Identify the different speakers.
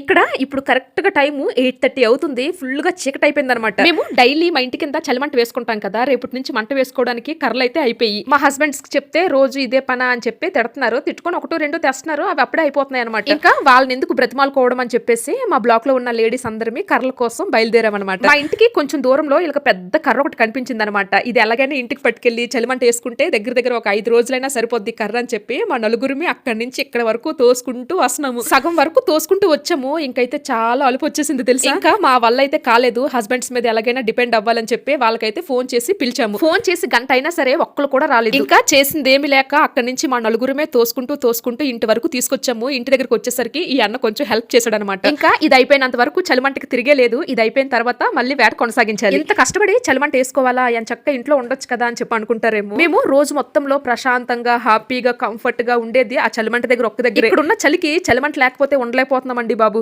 Speaker 1: ఇక్కడ ఇప్పుడు కరెక్ట్గా టైం ఎయిట్ థర్టీ అవుతుంది. ఫుల్గా చీకటి అయిపోయింది అనమాట మేము డైలీ మా ఇంటి కింద చలిమంట వేసుకుంటాం కదా. రేపటి నుంచి మంట వేసుకోవడానికి కర్రలు అయితే అయిపోయి. మా హస్బెండ్స్కి చెప్తే రోజు ఇదే పనా అని చెప్పి తిడుతున్నారు. తిట్టుకొని ఒకటో రెండో తెస్తున్నారు. అవి అప్పుడే అయిపోతున్నాయి అనమాట ఇంకా వాళ్ళని ఎందుకు బ్రతిమాలుకోవడం అని చెప్పేసి మా బ్లాక్లో ఉన్న లేడీస్ అందరిమి కర్రల కోసం బయలుదేరామన్నమాట. మా ఇంటికి కొంచెం దూరంలో ఇలా పెద్ద కర్ర ఒకటి కనిపించింది అనమాట ఇది ఎలాగైనా ఇంటికి పట్టుకెళ్ళి చలిమంట వేసుకుంటే దగ్గర దగ్గర ఒక ఐదు రోజులైనా సరిపోద్ది కర్ర అని చెప్పి మా నలుగురిమి అక్కడి నుంచి ఇక్కడ వరకు తోసుకుంటూ వస్తున్నాము. సగం వరకు తోసుకుంటూ వచ్చాము. ఇంకైతే చాలా అలుపు వచ్చేసింది తెలుసా? ఇంకా? మా వల్ల అయితే కాలేదు. హస్బెండ్స్ మీద ఎలాగైనా డిపెండ్ అవ్వాలని చెప్పి వాళ్ళకైతే ఫోన్ చేసి పిలిచాము. ఫోన్ చేసి గంట అయినా సరే ఒక్కరు కూడా రాలేదు. ఇంకా చేసింది ఏమి లేక అక్కడి నుంచి మా నలుగురమే తోసుకుంటూ తోసుకుంటూ ఇంటి వరకు తీసుకొచ్చాము. ఇంటి దగ్గరకు వచ్చేసరికి ఈ అన్న కొంచెం హెల్ప్ చేశాడు అనమాట ఇంకా ఇది అయిపోయినంత వరకు చలిమంటకి తిరిగే లేదు. ఇది అయిపోయిన తర్వాత మళ్ళీ వేట కొనసాగించాలి. ఇంత కష్టపడి చలిమంట వేసుకోవాలా? అని చక్క ఇంట్లో ఉండొచ్చు కదా అని చెప్పి అనుకుంటారేమో. మేము రోజు మొత్తంలో ప్రశాంతంగా హ్యాపీగా కంఫర్ట్గా ఉండేది ఆ చలిమంట దగ్గర ఒక్క దగ్గర. ఇక్కడ ఉన్న చలికి చలిమంట లేకపోతే ఉండలేకపోతున్నామండి బాబు.